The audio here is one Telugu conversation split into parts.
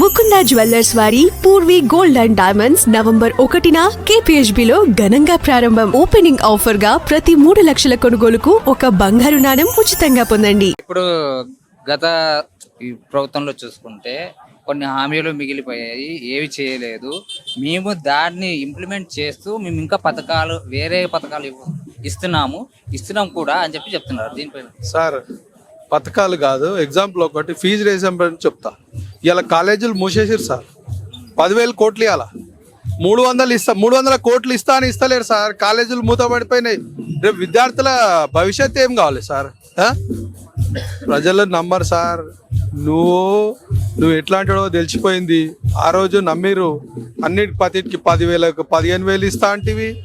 ముకుంద జ్యువెల్లర్స్ వారి Purvi gold and diamonds November ఒకటిన KPHB లో ఘనంగా ప్రారంభం ఓపెనింగ్ ఆఫర్గా ప్రతి మూడు లక్షల కొనుగోలుకు ఒక బంగారు నాణెం ఉచితంగా పొందండి. ఇప్పుడు గత ఈ ప్రభుత్వంలో చూసుకుంటే కొన్ని హామీలు మిగిలిపోయాయి ఏవి చేయలేదు. మేము దాన్ని ఇంప్లిమెంట్ చేస్తూ మేము ఇంకా పథకాలు వేరే పథకాలు ఇస్తున్నాము. ఇస్తున్నాం కూడా అని చెప్పి చెప్తున్నారు. దీనిపైన సార్ పథకాలు కాదు ఎగ్జాంపుల్ ఒకటి ఫీజు రేజంబర్ చెప్తా. ఇలా కాలేజీలు మూసేసారు సార్. పదివేలు కోట్లు ఇవ్వాల మూడు వందలు ఇస్తా మూడు వందల కోట్లు ఇస్తా అని ఇస్తలేరు సార్. కాలేజీలు మూతపడిపోయినాయి. రేపు విద్యార్థుల భవిష్యత్తు ఏం కావాలి సార్? ప్రజలు నమ్మరు సార్. నువ్వు నువ్వు ఎట్లాంటివో తెలిసిపోయింది. ఆ రోజు నమ్మిరు అన్నిటి పతికి పదివేలకు పదిహేను వేలు ఇస్తా అంటివి.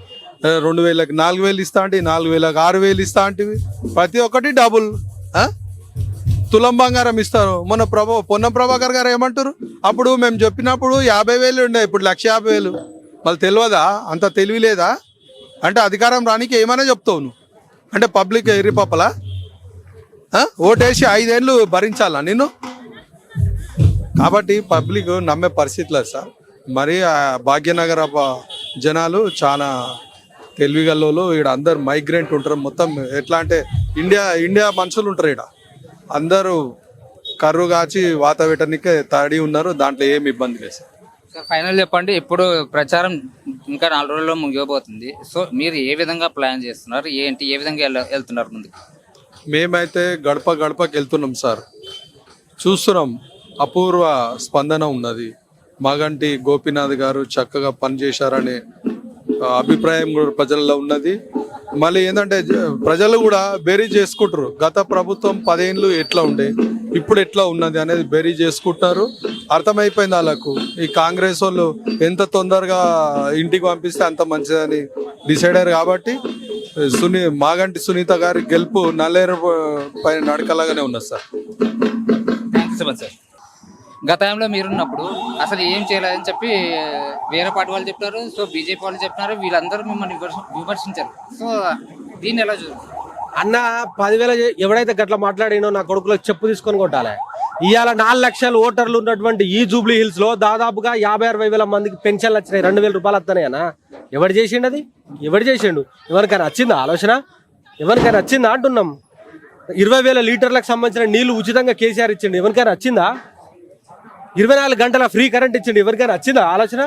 రెండు వేలకు నాలుగు వేలు ఇస్తా అంటే నాలుగు వేలకు ఆరు వేలు ఇస్తా అంటివి. ప్రతి ఒక్కటి డబుల్. ఆ? తులం బంగారం ఇస్తారు. మొన్న ప్రభా పొన్నం ప్రభాకర్ గారు ఏమంటారు అప్పుడు మేము చెప్పినప్పుడు యాభై వేలు ఉండే ఇప్పుడు లక్ష యాభై వేలు. మళ్ళీ తెలియదా అంత తెలివి లేదా? అంటే అధికారం రానికి ఏమైనా చెప్తావు నువ్వు? అంటే పబ్లిక్ ఎర్రిపప్పలా ఓటేసి ఐదేళ్ళు భరించాలా నేను కాబట్టి పబ్లిక్ నమ్మే పరిస్థితి లేదు సార్. మరి భాగ్యనగర జనాలు చాలా తెలివిగల్లో ఇక్కడ అందరు మైగ్రెంట్ ఉంటారు. మొత్తం ఎట్లా అంటే ఇండియా ఇండియా మనుషులు ఉంటారు ఇక్కడ అందరూ కర్రు కాచి వాత తడి ఉన్నారు దాంట్లో ఏమి ఇబ్బంది లేదు సార్. సార్ ఫైనల్ చెప్పండి ఇప్పుడు ప్రచారం ఇంకా నాలుగు రోజుల్లో ముగియబోతుంది. సో మీరు ఏ విధంగా ప్లాన్ చేస్తున్నారు? ఏంటి? ఏ విధంగా వెళ్తున్నారు ముందుకు? మేమైతే గడప గడపకి వెళ్తున్నాం సార్. చూస్తున్నాం అపూర్వ స్పందన ఉన్నది. మాగంటి గోపీనాథ్ గారు చక్కగా పనిచేశారనే అభిప్రాయం కూడా ప్రజల్లో ఉన్నది. మళ్ళీ ఏంటంటే ప్రజలు కూడా బెరీ చేసుకుంటారు గత ప్రభుత్వం పదేళ్ళు ఎట్లా ఉండే ఇప్పుడు ఎట్లా ఉన్నది అనేది బెరీ చేసుకుంటారు అర్థమైపోయింది వాళ్ళకు ఈ కాంగ్రెస్ వాళ్ళు ఎంత తొందరగా ఇంటికి పంపిస్తే అంత మంచిదని డిసైడ్ అయ్యారు కాబట్టి సునీ మాగంటి సునీత గారి గెలుపు నల్లేరు పైన నడకలాగానే ఉన్నది sir. Thank you so much sir గతంలో మీరున్నప్పుడు అసలు ఏం చేయలేదని చెప్పి వేరే పార్టీ వాళ్ళు చెప్తారు సో బీజేపీ వాళ్ళు చెప్తున్నారు వీళ్ళందరూ మిమ్మల్ని విమర్శించారు. సో దీన్ని ఎలా చూ అన్న పదివేల ఎవడైతే గట్ల మాట్లాడినో నా కొడుకులో చెప్పు తీసుకొని కొట్టాలి. ఇవాళ నాలుగు లక్షల ఓటర్లు ఉన్నటువంటి ఈ జూబ్లీ హిల్స్లో దాదాపుగా యాభై అరవై వేల మందికి పెన్షన్లు వచ్చినాయి రెండు వేల రూపాయలు వస్తున్నాయనా ఎవడు చేసిండు అది? ఎవడు చేసిండు? ఎవరికైనా వచ్చిందా ఆలోచన? ఎవరికైనా వచ్చిందా అంటున్నాం. ఇరవై వేల లీటర్లకు సంబంధించిన నీళ్ళు ఉచితంగా కేసీఆర్ ఇచ్చిండు ఎవరికైనా వచ్చిందా? ఇరవై నాలుగు గంటల ఫ్రీ కరెంట్ ఇచ్చిండు. ఎవరికైనా వచ్చిందా ఆలోచన?